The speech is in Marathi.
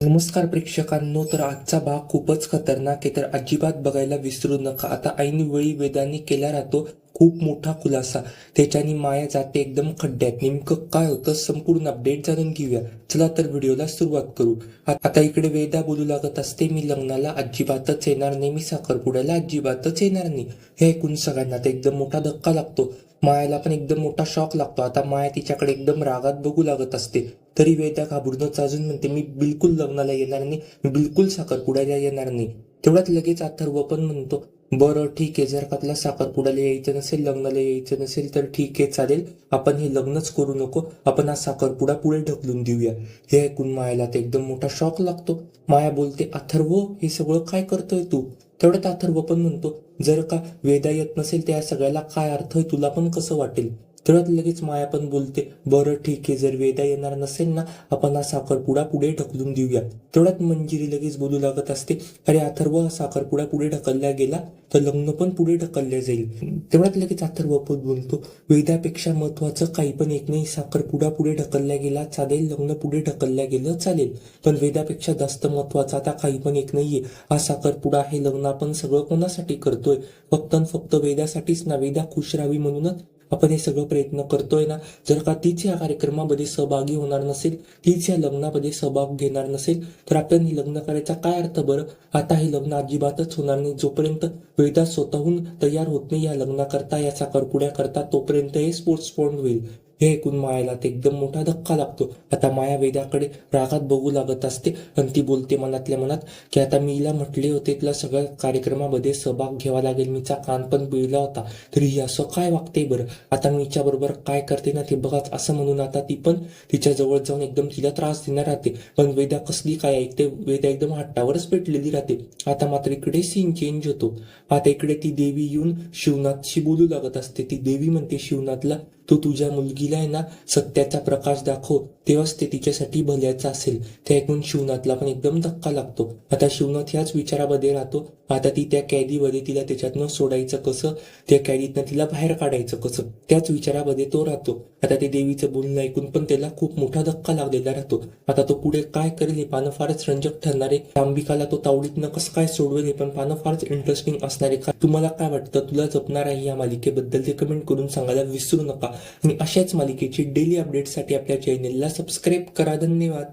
नमस्कार प्रेक्षकांनो तर आजचा भाग खूपच खतरनाक आहे तर अजिबात बघायला विसरू नका. आता ऐनवेळी वेदांनी केला राहतो खूप मोठा खुलासा. त्याच्यानी माया जाते एकदम खड्ड्यात. नेमकं काय होतं संपूर्ण अपडेट जाणून घेऊया. चला तर व्हिडिओला सुरुवात करू. आता इकडे वेदा बोलू लागत असते मी लग्नाला अजिबातच येणार नाही मी साखरपुड्याला अजिबातच येणार नाही. हे ऐकून सगळ्यांना तर एकदम मोठा धक्का लागतो. मायाला पण एकदम मोठा शॉक लागतो. आता माया तिच्याकडे एकदम रागात बघू लागत असते. तरी वेदा घाबरून चाजून म्हणते मी बिलकुल लग्नाला येणार नाही. मी बिलकुल साखरपुड्याला येणार नाही. तेवढ्यात लगेच अथर्व पण म्हणतो बरं ठीक आहे. जर का तुला साखरपुड्याला यायचं नसेल लग्नाला यायचं नसेल तर ठीक आहे चालेल. आपण हे लग्नच करू नको. आपण हा साखरपुडा पुढे ढकलून देऊया. हे ऐकून मायाला ते एकदम मोठा शॉक लागतो. माया बोलते अथर्व हे सगळं काय करतोय तू? तेवढ्यात अथर्व पण म्हणतो जर का वेदा येत नसेल त्या सगळ्याला काय अर्थ आहे? तुला पण कसं वाटेल? तेवढ्यात लगेच माया पण बोलते बरं ठीक आहे जर वेदा येणार नसेल ना आपण हा साखरपुडा पुढे ढकलून देऊया तेवढ्यात मंजिरी लगेच बोलू लागत असते अरे अथर्व हा साखरपुडा पुढे ढकलला गेला तर लग्न पण पुढे ढकलले जाईल. तेवढ्यात लगेच अथर्व पण बोलतो वेदापेक्षा महत्वाचं काही पण एक नाही साखरपुडा पुढे ढकलला गेला चालेल लग्न पुढे ढकलल्या गेलं चालेल. पण वेदापेक्षा जास्त महत्त्वाचा आता काही पण एक नाहीये. हा साखरपुडा हे लग्न आपण सगळं कोणासाठी करतोय? फक्त फक्त वेदासाठीच ना वेदा खुश राहावी म्हणूनच आपण हे सगळं प्रयत्न करतोय ना जर का तीच या कार्यक्रमामध्ये सहभागी होणार नसेल तीच या लग्नामध्ये सहभाग घेणार नसेल तर आपण हे लग्न करायचा काय अर्थ बरं? आता हे लग्न अजिबातच होणार नाही. जोपर्यंत वेदा स्वतःहून तयार होत नाही या लग्नाकरता या करपुड्या करता तोपर्यंत हे स्पोर्ट्स पॉइंट होईल. हे ऐकून मायाला ते एकदम मोठा धक्का लागतो. आता माया वेदाकडे रागात बघू लागत असते आणि ती बोलते मनातल्या मनात की आता मी हिला म्हटले होते तिला सगळ्या कार्यक्रमामध्ये सहभाग घ्यावा लागेल. मीचा कान पण पिळला होता. तरी ही असं काय वागते बरं? आता मी बरोबर काय करते ना ते बघाच असं म्हणून आता ती पण तिच्या जवळ जाऊन एकदम तिला त्रास देणार राहते. पण वेदा कसली काय ऐकते? वेदा एकदम हट्टावरच पेटलेली राहते. आता मात्र इकडे सीन चेंज होतो. आता इकडे ती देवी येऊन शिवनाथशी बोलू लागत असते. ती देवी म्हणते शिवनाथला तू तुझ्या मुलगीला आहे ना सत्याचा प्रकाश दाखव. तेव्हाच ते तिच्यासाठी भल्याचं असेल. ते ऐकून शिवनाथला पण एकदम धक्का लागतो. आता शिवनाथ ह्याच विचारामध्ये राहतो. आता ती त्या कैदीमध्ये तिला त्याच्यातनं सोडायचं कसं? त्या कैदीतनं तिला बाहेर काढायचं कसं? त्याच विचारामध्ये तो राहतो. आता ते देवीचं बोलणं ऐकून पण त्याला खूप मोठा धक्का लागलेला राहतो. आता तो पुढे काय करेल हे पानं फारच रंजक ठरणारे अंबिकाला तो तावडीतनं कसं काय सोडवेल हे पण पानं फारच इंटरेस्टिंग असणारे का तुम्हाला काय वाटतं? तुला जपणार आहे या मालिकेबद्दल ते कमेंट करून सांगायला विसरू नका. आणि अशाच मालिकेची डेली अपडेटसाठी आपल्या चॅनेलला सबस्क्राईब करा. धन्यवाद.